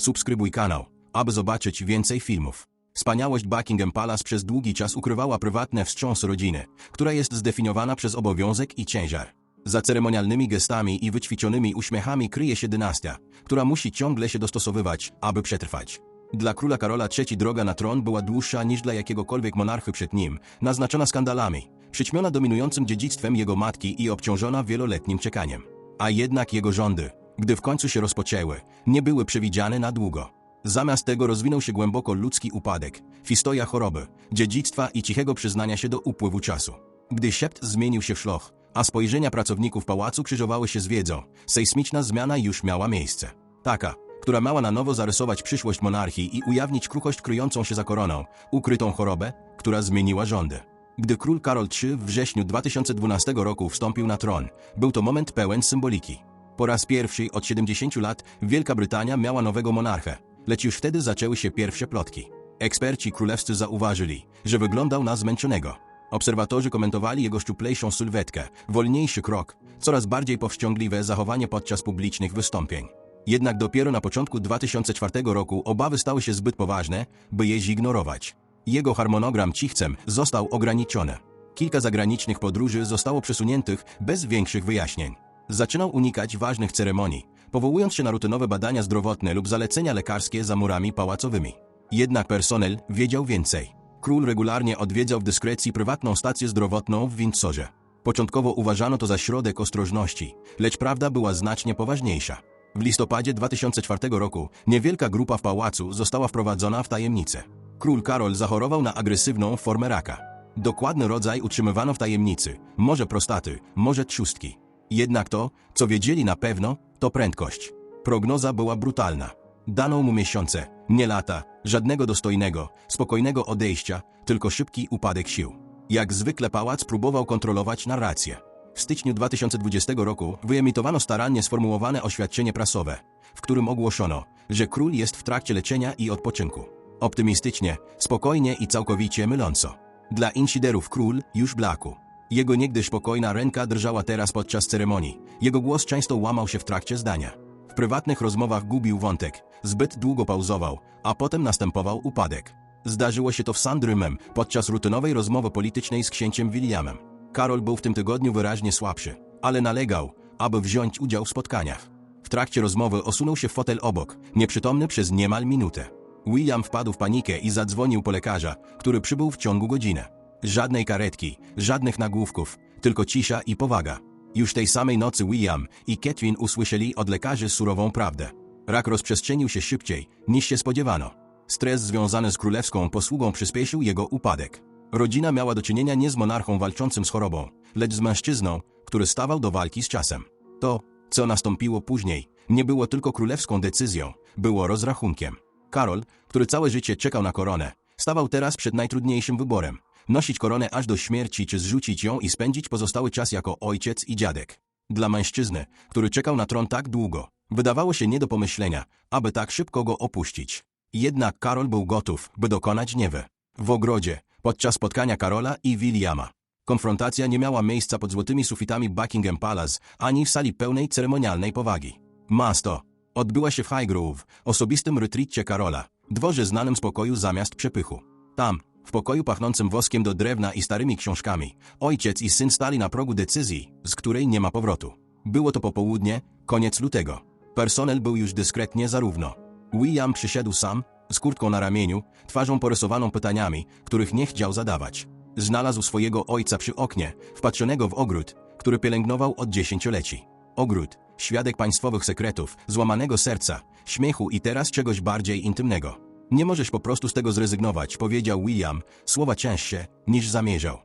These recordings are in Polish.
Subskrybuj kanał, aby zobaczyć więcej filmów. Wspaniałość Buckingham Palace przez długi czas ukrywała prywatne wstrząs rodziny, która jest zdefiniowana przez obowiązek i ciężar. Za ceremonialnymi gestami i wyćwiczonymi uśmiechami kryje się dynastia, która musi ciągle się dostosowywać, aby przetrwać. Dla króla Karola III droga na tron była dłuższa niż dla jakiegokolwiek monarchy przed nim, naznaczona skandalami, przyćmiona dominującym dziedzictwem jego matki i obciążona wieloletnim czekaniem. A jednak jego rządy, gdy w końcu się rozpoczęły, nie były przewidziane na długo. Zamiast tego rozwinął się głęboko ludzki upadek, historia choroby, dziedzictwa i cichego przyznania się do upływu czasu. Gdy szept zmienił się w szloch, a spojrzenia pracowników pałacu krzyżowały się z wiedzą, sejsmiczna zmiana już miała miejsce. Taka, która miała na nowo zarysować przyszłość monarchii i ujawnić kruchość kryjącą się za koroną, ukrytą chorobę, która zmieniła rządy. Gdy król Karol III w wrześniu 2012 roku wstąpił na tron, był to moment pełen symboliki. Po raz pierwszy od 70 lat Wielka Brytania miała nowego monarchę, lecz już wtedy zaczęły się pierwsze plotki. Eksperci królewscy zauważyli, że wyglądał na zmęczonego. Obserwatorzy komentowali jego szczuplejszą sylwetkę, wolniejszy krok, coraz bardziej powściągliwe zachowanie podczas publicznych wystąpień. Jednak dopiero na początku 2004 roku obawy stały się zbyt poważne, by je zignorować. Jego harmonogram cichcem został ograniczony. Kilka zagranicznych podróży zostało przesuniętych bez większych wyjaśnień. Zaczynał unikać ważnych ceremonii, powołując się na rutynowe badania zdrowotne lub zalecenia lekarskie za murami pałacowymi. Jednak personel wiedział więcej. Król regularnie odwiedzał w dyskrecji prywatną stację zdrowotną w Windsorze. Początkowo uważano to za środek ostrożności, lecz prawda była znacznie poważniejsza. W listopadzie 2004 roku niewielka grupa w pałacu została wprowadzona w tajemnicę. Król Karol zachorował na agresywną formę raka. Dokładny rodzaj utrzymywano w tajemnicy, może prostaty, może trzustki. Jednak to, co wiedzieli na pewno, to prędkość. Prognoza była brutalna. Dano mu miesiące, nie lata, żadnego dostojnego, spokojnego odejścia, tylko szybki upadek sił. Jak zwykle pałac próbował kontrolować narrację. W styczniu 2020 roku wyemitowano starannie sformułowane oświadczenie prasowe, w którym ogłoszono, że król jest w trakcie leczenia i odpoczynku. Optymistycznie, spokojnie i całkowicie myląco. Dla insiderów król już blaku. Jego niegdyś spokojna ręka drżała teraz podczas ceremonii. Jego głos często łamał się w trakcie zdania. W prywatnych rozmowach gubił wątek, zbyt długo pauzował, a potem następował upadek. Zdarzyło się to w Sandrymem podczas rutynowej rozmowy politycznej z księciem Williamem. Karol był w tym tygodniu wyraźnie słabszy, ale nalegał, aby wziąć udział w spotkaniach. W trakcie rozmowy osunął się w fotel obok, nieprzytomny przez niemal minutę. William wpadł w panikę i zadzwonił po lekarza, który przybył w ciągu godziny. Żadnej karetki, żadnych nagłówków, tylko cisza i powaga. Już tej samej nocy William i Catherine usłyszeli od lekarzy surową prawdę. Rak rozprzestrzenił się szybciej, niż się spodziewano. Stres związany z królewską posługą przyspieszył jego upadek. Rodzina miała do czynienia nie z monarchą walczącym z chorobą, lecz z mężczyzną, który stawał do walki z czasem. To, co nastąpiło później, nie było tylko królewską decyzją, było rozrachunkiem. Karol, który całe życie czekał na koronę, stawał teraz przed najtrudniejszym wyborem. Nosić koronę aż do śmierci, czy zrzucić ją i spędzić pozostały czas jako ojciec i dziadek. Dla mężczyzny, który czekał na tron tak długo, wydawało się nie do pomyślenia, aby tak szybko go opuścić. Jednak Karol był gotów, by dokonać niewy. W ogrodzie, podczas spotkania Karola i Williama. Konfrontacja nie miała miejsca pod złotymi sufitami Buckingham Palace, ani w sali pełnej ceremonialnej powagi. Masto odbyła się w Highgrove, osobistym retreacie Karola, dworze znanym z pokoju zamiast przepychu. Tam, w pokoju pachnącym woskiem do drewna i starymi książkami, ojciec i syn stali na progu decyzji, z której nie ma powrotu. Było to popołudnie, koniec lutego. Personel był już dyskretnie zarówno. William przyszedł sam, z kurtką na ramieniu, twarzą porysowaną pytaniami, których nie chciał zadawać. Znalazł swojego ojca przy oknie, wpatrzonego w ogród, który pielęgnował od dziesięcioleci. Ogród, świadek państwowych sekretów, złamanego serca, śmiechu i teraz czegoś bardziej intymnego. Nie możesz po prostu z tego zrezygnować, powiedział William, słowa cięższe, niż zamierzał.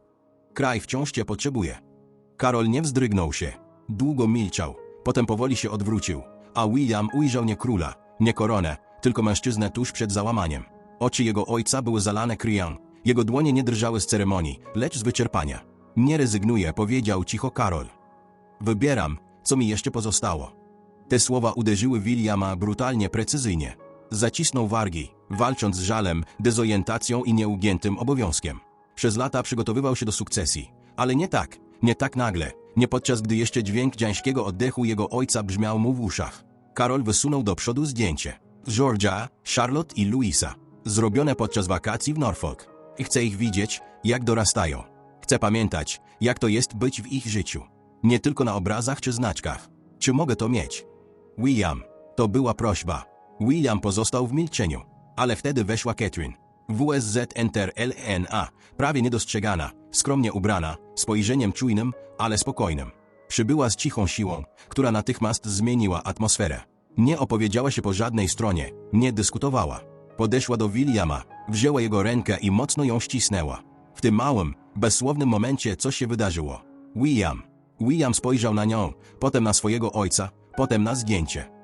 Kraj wciąż cię potrzebuje. Karol nie wzdrygnął się. Długo milczał, potem powoli się odwrócił, a William ujrzał nie króla, nie koronę, tylko mężczyznę tuż przed załamaniem. Oczy jego ojca były zalane krwią. Jego dłonie nie drżały z ceremonii, lecz z wyczerpania. Nie rezygnuję, powiedział cicho Karol. Wybieram, co mi jeszcze pozostało. Te słowa uderzyły Williama brutalnie, precyzyjnie. Zacisnął wargi, walcząc z żalem, dezorientacją i nieugiętym obowiązkiem. Przez lata przygotowywał się do sukcesji, ale nie tak, nie tak nagle, nie podczas gdy jeszcze dźwięk dziańskiego oddechu jego ojca brzmiał mu w uszach. Karol wysunął do przodu zdjęcie. Georgia, Charlotte i Louisa. Zrobione podczas wakacji w Norfolk. I chcę ich widzieć, jak dorastają. Chcę pamiętać, jak to jest być w ich życiu. Nie tylko na obrazach czy znaczkach. Czy mogę to mieć? William. To była prośba. William pozostał w milczeniu. Ale wtedy weszła Catherine. WSZ Enter LNA, prawie niedostrzegana, skromnie ubrana, spojrzeniem czujnym, ale spokojnym. Przybyła z cichą siłą, która natychmiast zmieniła atmosferę. Nie opowiedziała się po żadnej stronie, nie dyskutowała. Podeszła do Williama, wzięła jego rękę i mocno ją ścisnęła. W tym małym, bezsłownym momencie coś się wydarzyło. William. William spojrzał na nią, potem na swojego ojca, potem na zdjęcie.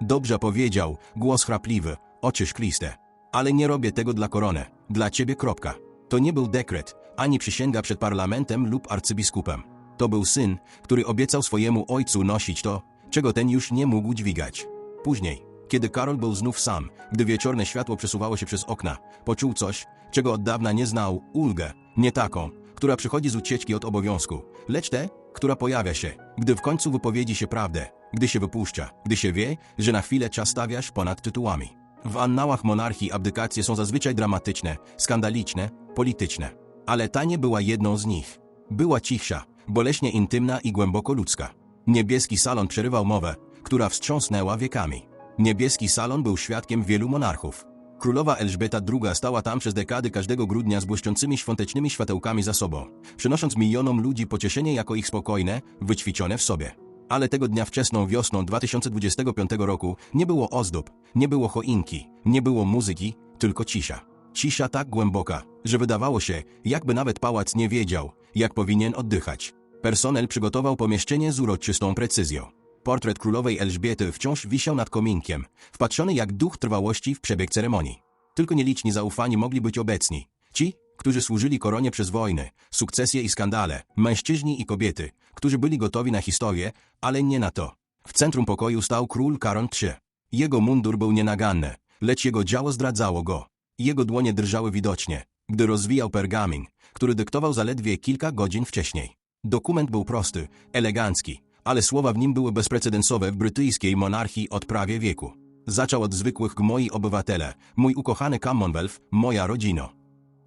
Dobrze powiedział, głos chrapliwy, oczy szkliste. Ale nie robię tego dla koronę, dla ciebie kropka. To nie był dekret, ani przysięga przed parlamentem lub arcybiskupem. To był syn, który obiecał swojemu ojcu nosić to, czego ten już nie mógł dźwigać. Później, kiedy Karol był znów sam, gdy wieczorne światło przesuwało się przez okna, poczuł coś, czego od dawna nie znał, ulgę, nie taką, która przychodzi z ucieczki od obowiązku, lecz tę, która pojawia się, gdy w końcu wypowiedzi się prawdę, gdy się wypuszcza, gdy się wie, że na chwilę czas stawiasz ponad tytułami. W annałach monarchii abdykacje są zazwyczaj dramatyczne, skandaliczne, polityczne. Ale ta nie była jedną z nich. Była cichsza, boleśnie intymna i głęboko ludzka. Niebieski salon przerywał mowę, która wstrząsnęła wiekami. Niebieski salon był świadkiem wielu monarchów. Królowa Elżbieta II stała tam przez dekady każdego grudnia z błyszczącymi świątecznymi światełkami za sobą, przynosząc milionom ludzi pocieszenie jako ich spokojne, wyćwiczone w sobie. Ale tego dnia wczesną wiosną 2025 roku nie było ozdób, nie było choinki, nie było muzyki, tylko cisza. Cisza tak głęboka, że wydawało się, jakby nawet pałac nie wiedział, jak powinien oddychać. Personel przygotował pomieszczenie z uroczystą precyzją. Portret królowej Elżbiety wciąż wisiał nad kominkiem, wpatrzony jak duch trwałości w przebieg ceremonii. Tylko nieliczni zaufani mogli być obecni. Ci, którzy służyli koronie przez wojny, sukcesje i skandale, mężczyźni i kobiety, którzy byli gotowi na historię, ale nie na to. W centrum pokoju stał król Karol III. Jego mundur był nienaganny, lecz jego działo zdradzało go. Jego dłonie drżały widocznie, gdy rozwijał pergamin, który dyktował zaledwie kilka godzin wcześniej. Dokument był prosty, elegancki, ale słowa w nim były bezprecedensowe w brytyjskiej monarchii od prawie wieku. Zaczął od zwykłych moi obywatele, mój ukochany Commonwealth, moja rodzino.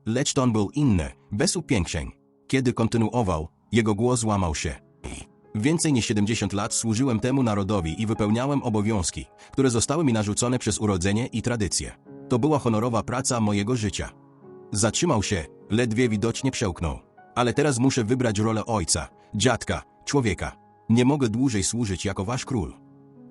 Lecz ton był inny, bez upiększeń. Kiedy kontynuował, jego głos łamał się. Więcej niż 70 lat służyłem temu narodowi i wypełniałem obowiązki, które zostały mi narzucone przez urodzenie i tradycje. To była honorowa praca mojego życia. Zatrzymał się, ledwie widocznie przełknął. Ale teraz muszę wybrać rolę ojca, dziadka, człowieka. Nie mogę dłużej służyć jako wasz król.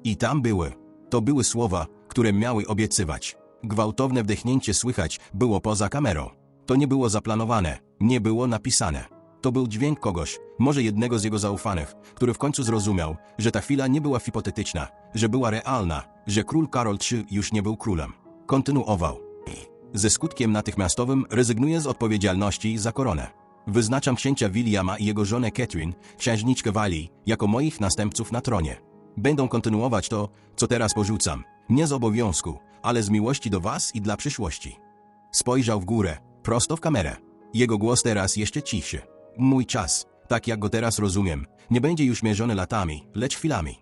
I tam były. To były słowa, które miały obiecywać. Gwałtowne wdechnięcie słychać było poza kamerą. To nie było zaplanowane, nie było napisane. To był dźwięk kogoś, może jednego z jego zaufanych, który w końcu zrozumiał, że ta chwila nie była hipotetyczna, że była realna, że król Karol III już nie był królem. Kontynuował. Ze skutkiem natychmiastowym rezygnuję z odpowiedzialności za koronę. Wyznaczam księcia Williama i jego żonę Catherine, księżniczkę Walii, jako moich następców na tronie. Będą kontynuować to, co teraz porzucam, nie z obowiązku, ale z miłości do was i dla przyszłości. Spojrzał w górę, prosto w kamerę. Jego głos teraz jeszcze cichszy. Mój czas, tak jak go teraz rozumiem, nie będzie już mierzony latami, lecz chwilami.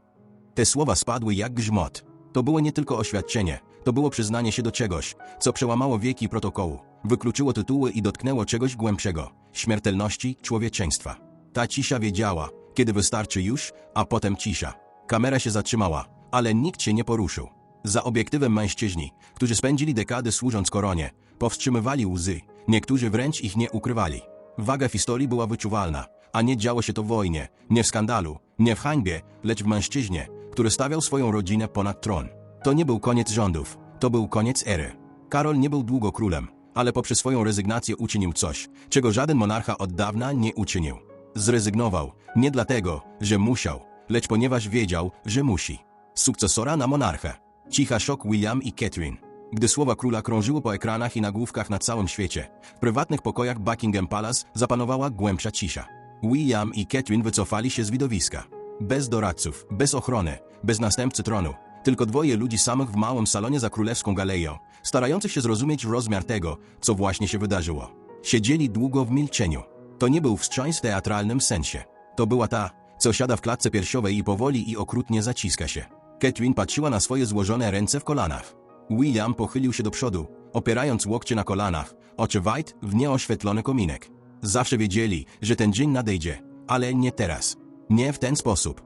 Te słowa spadły jak grzmot. To było nie tylko oświadczenie, to było przyznanie się do czegoś, co przełamało wieki protokołu, wykluczyło tytuły i dotknęło czegoś głębszego śmiertelności człowieczeństwa. Ta cisza wiedziała, kiedy wystarczy już, a potem cisza. Kamera się zatrzymała, ale nikt się nie poruszył. Za obiektywem mężczyźni, którzy spędzili dekady służąc koronie, powstrzymywali łzy, niektórzy wręcz ich nie ukrywali. Waga historii była wyczuwalna, a nie działo się to w wojnie, nie w skandalu, nie w hańbie, lecz w mężczyźnie, który stawiał swoją rodzinę ponad tron. To nie był koniec rządów, to był koniec ery. Karol nie był długo królem, ale poprzez swoją rezygnację uczynił coś, czego żaden monarcha od dawna nie uczynił. Zrezygnował, nie dlatego, że musiał, lecz ponieważ wiedział, że musi. Sukcesora na monarchę. Cicha szok William i Catherine. Gdy słowa króla krążyły po ekranach i nagłówkach na całym świecie, w prywatnych pokojach Buckingham Palace zapanowała głębsza cisza. William i Catherine wycofali się z widowiska. Bez doradców, bez ochrony, bez następcy tronu. Tylko dwoje ludzi samych w małym salonie za królewską galeją, starających się zrozumieć rozmiar tego, co właśnie się wydarzyło. Siedzieli długo w milczeniu. To nie był wstrząs w teatralnym sensie. To była ta, co siada w klatce piersiowej i powoli i okrutnie zaciska się. Catherine patrzyła na swoje złożone ręce w kolanach. William pochylił się do przodu, opierając łokcie na kolanach, oczy White w nieoświetlony kominek. Zawsze wiedzieli, że ten dzień nadejdzie, ale nie teraz. Nie w ten sposób.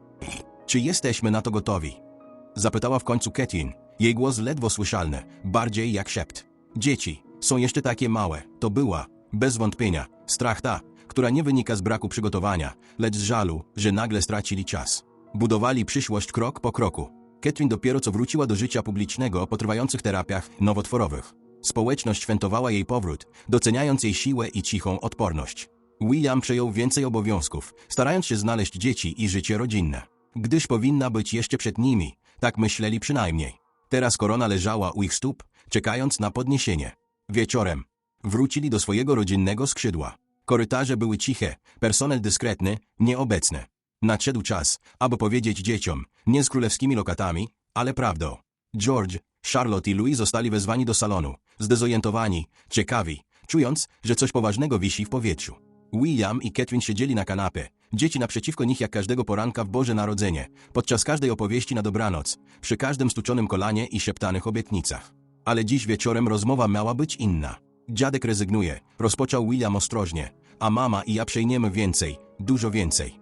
Czy jesteśmy na to gotowi? Zapytała w końcu Ketin. Jej głos ledwo słyszalny, bardziej jak szept. Dzieci są jeszcze takie małe. To była, bez wątpienia, strach ta, która nie wynika z braku przygotowania, lecz z żalu, że nagle stracili czas. Budowali przyszłość krok po kroku. Ketrin dopiero co wróciła do życia publicznego po trwających terapiach nowotworowych. Społeczność świętowała jej powrót, doceniając jej siłę i cichą odporność. William przejął więcej obowiązków, starając się znaleźć dzieci i życie rodzinne. Gdyż powinna być jeszcze przed nimi, tak myśleli przynajmniej. Teraz korona leżała u ich stóp, czekając na podniesienie. Wieczorem wrócili do swojego rodzinnego skrzydła. Korytarze były ciche, personel dyskretny, nieobecny. Nadszedł czas, aby powiedzieć dzieciom, nie z królewskimi lokatami, ale prawdą. George, Charlotte i Louis zostali wezwani do salonu, zdezorientowani, ciekawi, czując, że coś poważnego wisi w powietrzu. William i Catherine siedzieli na kanapie, dzieci naprzeciwko nich jak każdego poranka w Boże Narodzenie, podczas każdej opowieści na dobranoc, przy każdym stuczonym kolanie i szeptanych obietnicach. Ale dziś wieczorem rozmowa miała być inna. Dziadek rezygnuje, rozpoczął William ostrożnie, a mama i ja przejmiemy więcej, dużo więcej.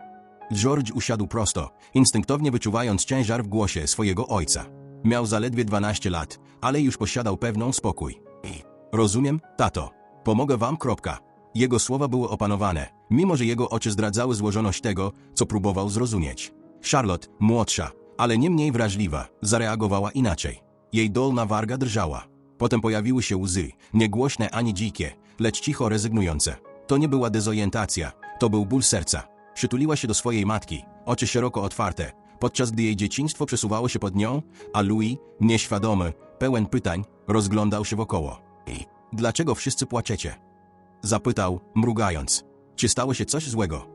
George usiadł prosto, instynktownie wyczuwając ciężar w głosie swojego ojca. Miał zaledwie 12 lat, ale już posiadał pewną spokój. Rozumiem, tato. Pomogę wam, kropka. Jego słowa były opanowane, mimo że jego oczy zdradzały złożoność tego, co próbował zrozumieć. Charlotte, młodsza, ale nie mniej wrażliwa, zareagowała inaczej. Jej dolna warga drżała. Potem pojawiły się łzy, niegłośne ani dzikie, lecz cicho rezygnujące. To nie była dezorientacja, to był ból serca. Przytuliła się do swojej matki, oczy szeroko otwarte, podczas gdy jej dzieciństwo przesuwało się pod nią, a Louis, nieświadomy, pełen pytań, rozglądał się wokoło. Dlaczego wszyscy płaczecie? Zapytał, mrugając. Czy stało się coś złego?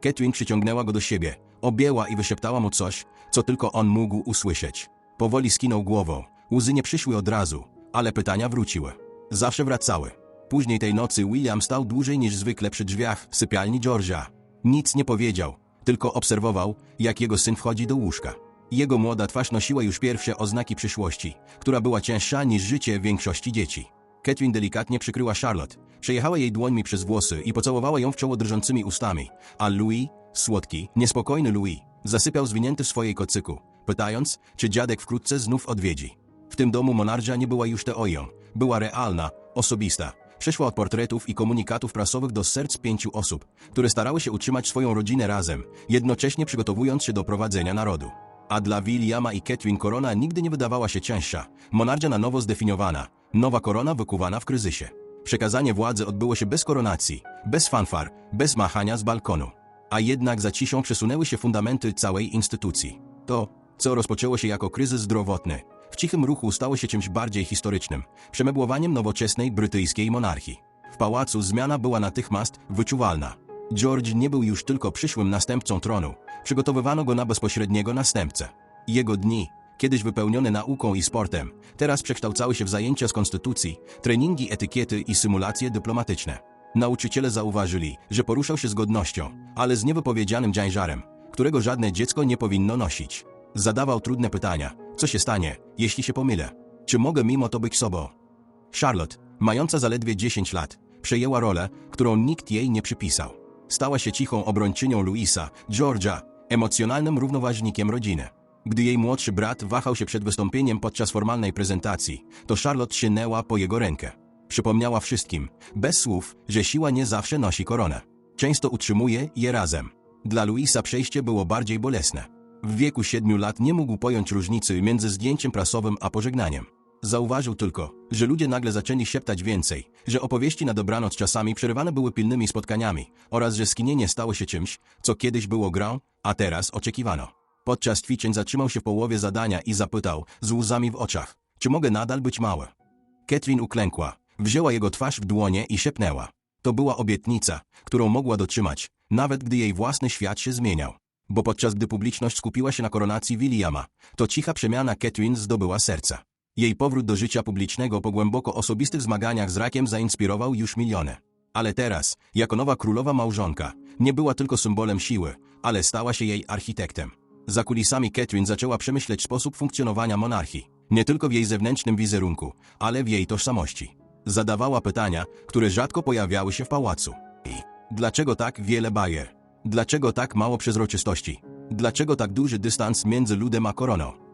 Catherine przyciągnęła go do siebie, objęła i wyszeptała mu coś, co tylko on mógł usłyszeć. Powoli skinął głową. Łzy nie przyszły od razu, ale pytania wróciły. Zawsze wracały. Później tej nocy William stał dłużej niż zwykle przy drzwiach sypialni George'a. Nic nie powiedział, tylko obserwował, jak jego syn wchodzi do łóżka. Jego młoda twarz nosiła już pierwsze oznaki przyszłości, która była cięższa niż życie większości dzieci. Catherine delikatnie przykryła Charlotte, przejechała jej dłońmi przez włosy i pocałowała ją w czoło drżącymi ustami, a Louis, słodki, niespokojny Louis, zasypiał zwinięty w swojej kocyku, pytając, czy dziadek wkrótce znów odwiedzi. W tym domu monarża nie była już teorią, była realna, osobista. Przeszła od portretów i komunikatów prasowych do serc pięciu osób, które starały się utrzymać swoją rodzinę razem, jednocześnie przygotowując się do prowadzenia narodu. A dla Williama i Catherine korona nigdy nie wydawała się cięższa, monardzia na nowo zdefiniowana, nowa korona wykuwana w kryzysie. Przekazanie władzy odbyło się bez koronacji, bez fanfar, bez machania z balkonu. A jednak za ciszą przesunęły się fundamenty całej instytucji. To, co rozpoczęło się jako kryzys zdrowotny, w cichym ruchu stało się czymś bardziej historycznym, przemeblowaniem nowoczesnej brytyjskiej monarchii. W pałacu zmiana była natychmiast wyczuwalna. George nie był już tylko przyszłym następcą tronu, przygotowywano go na bezpośredniego następcę. Jego dni, kiedyś wypełnione nauką i sportem, teraz przekształcały się w zajęcia z konstytucji, treningi etykiety i symulacje dyplomatyczne. Nauczyciele zauważyli, że poruszał się z godnością, ale z niewypowiedzianym ciężarem, którego żadne dziecko nie powinno nosić. Zadawał trudne pytania. Co się stanie, jeśli się pomylę? Czy mogę mimo to być sobą? Charlotte, mająca zaledwie 10 lat, przejęła rolę, którą nikt jej nie przypisał. Stała się cichą obrończynią Louisa, George'a, emocjonalnym równoważnikiem rodziny. Gdy jej młodszy brat wahał się przed wystąpieniem podczas formalnej prezentacji, to Charlotte sięgnęła po jego rękę. Przypomniała wszystkim, bez słów, że siła nie zawsze nosi koronę. Często utrzymuje je razem. Dla Louisa przejście było bardziej bolesne. W wieku siedmiu lat nie mógł pojąć różnicy między zdjęciem prasowym a pożegnaniem. Zauważył tylko, że ludzie nagle zaczęli szeptać więcej, że opowieści na dobranoc czasami przerywane były pilnymi spotkaniami oraz że skinienie stało się czymś, co kiedyś było grą, a teraz oczekiwano. Podczas ćwiczeń zatrzymał się w połowie zadania i zapytał, z łzami w oczach, czy mogę nadal być mały. Catherine uklękła, wzięła jego twarz w dłonie i szepnęła. To była obietnica, którą mogła dotrzymać, nawet gdy jej własny świat się zmieniał. Bo podczas gdy publiczność skupiła się na koronacji Williama, to cicha przemiana Catherine zdobyła serca. Jej powrót do życia publicznego po głęboko osobistych zmaganiach z rakiem zainspirował już miliony. Ale teraz, jako nowa królowa małżonka, nie była tylko symbolem siły, ale stała się jej architektem. Za kulisami Catherine zaczęła przemyśleć sposób funkcjonowania monarchii. Nie tylko w jej zewnętrznym wizerunku, ale w jej tożsamości. Zadawała pytania, które rzadko pojawiały się w pałacu. I dlaczego tak wiele bajer? Dlaczego tak mało przezroczystości? Dlaczego tak duży dystans między ludem a koroną?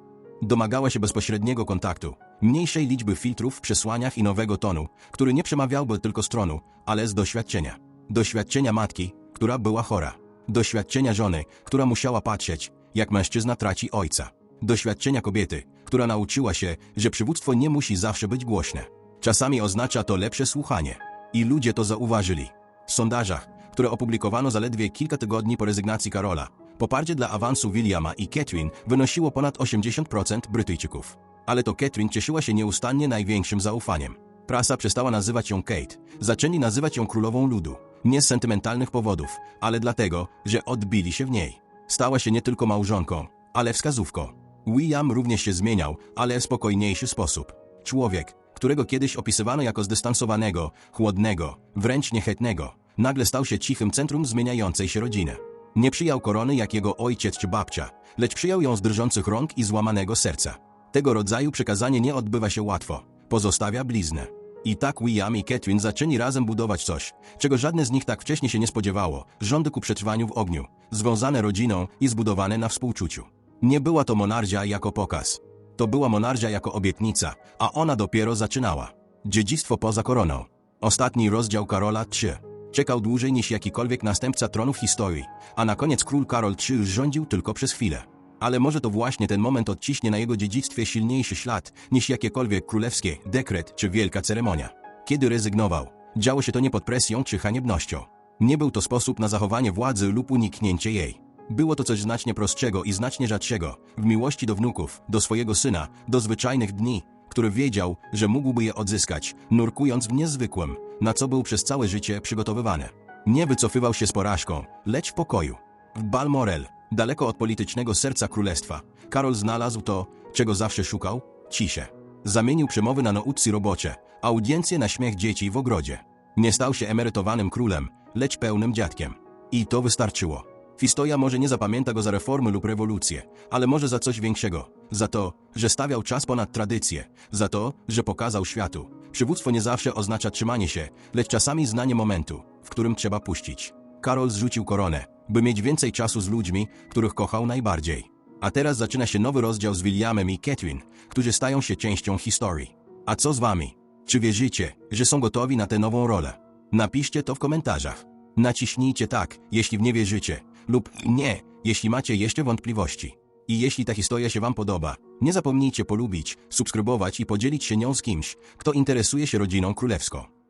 Domagała się bezpośredniego kontaktu, mniejszej liczby filtrów w przesłaniach i nowego tonu, który nie przemawiałby tylko z tronu, ale z doświadczenia. Doświadczenia matki, która była chora. Doświadczenia żony, która musiała patrzeć, jak mężczyzna traci ojca. Doświadczenia kobiety, która nauczyła się, że przywództwo nie musi zawsze być głośne. Czasami oznacza to lepsze słuchanie. I ludzie to zauważyli. W sondażach, które opublikowano zaledwie kilka tygodni po rezygnacji Karola, poparcie dla awansu Williama i Catherine wynosiło ponad 80% Brytyjczyków. Ale to Catherine cieszyła się nieustannie największym zaufaniem. Prasa przestała nazywać ją Kate, zaczęli nazywać ją królową ludu. Nie z sentymentalnych powodów, ale dlatego, że odbili się w niej. Stała się nie tylko małżonką, ale wskazówką. William również się zmieniał, ale w spokojniejszy sposób. Człowiek, którego kiedyś opisywano jako zdystansowanego, chłodnego, wręcz niechętnego, nagle stał się cichym centrum zmieniającej się rodziny. Nie przyjął korony jak jego ojciec czy babcia, lecz przyjął ją z drżących rąk i złamanego serca. Tego rodzaju przekazanie nie odbywa się łatwo, pozostawia bliznę. I tak William i Catherine zaczęli razem budować coś, czego żadne z nich tak wcześnie się nie spodziewało, rządy ku przetrwaniu w ogniu, związane rodziną i zbudowane na współczuciu. Nie była to monarchia jako pokaz. To była monarchia jako obietnica, a ona dopiero zaczynała. Dziedzictwo poza koroną. Ostatni rozdział Karola III. Czekał dłużej niż jakikolwiek następca tronu w historii, a na koniec król Karol III rządził tylko przez chwilę. Ale może to właśnie ten moment odciśnie na jego dziedzictwie silniejszy ślad niż jakiekolwiek królewskie, dekret czy wielka ceremonia. Kiedy rezygnował, działo się to nie pod presją czy haniebnością. Nie był to sposób na zachowanie władzy lub uniknięcie jej. Było to coś znacznie prostszego i znacznie rzadszego, w miłości do wnuków, do swojego syna, do zwyczajnych dni, który wiedział, że mógłby je odzyskać, nurkując w niezwykłym, na co był przez całe życie przygotowywany. Nie wycofywał się z porażką, lecz w pokoju. W Balmoral, daleko od politycznego serca królestwa, Karol znalazł to, czego zawsze szukał ciszę. Zamienił przemowy na naucy robocze, audiencje na śmiech dzieci w ogrodzie. Nie stał się emerytowanym królem, lecz pełnym dziadkiem. I to wystarczyło. Historia może nie zapamięta go za reformy lub rewolucje, ale może za coś większego. Za to, że stawiał czas ponad tradycję. Za to, że pokazał światu. Przywództwo nie zawsze oznacza trzymanie się, lecz czasami znanie momentu, w którym trzeba puścić. Karol zrzucił koronę, by mieć więcej czasu z ludźmi, których kochał najbardziej. A teraz zaczyna się nowy rozdział z Williamem i Catherine, którzy stają się częścią historii. A co z wami? Czy wierzycie, że są gotowi na tę nową rolę? Napiszcie to w komentarzach. Naciśnijcie tak, jeśli w nie wierzycie, lub nie, jeśli macie jeszcze wątpliwości. I jeśli ta historia się Wam podoba, nie zapomnijcie polubić, subskrybować i podzielić się nią z kimś, kto interesuje się rodziną królewską.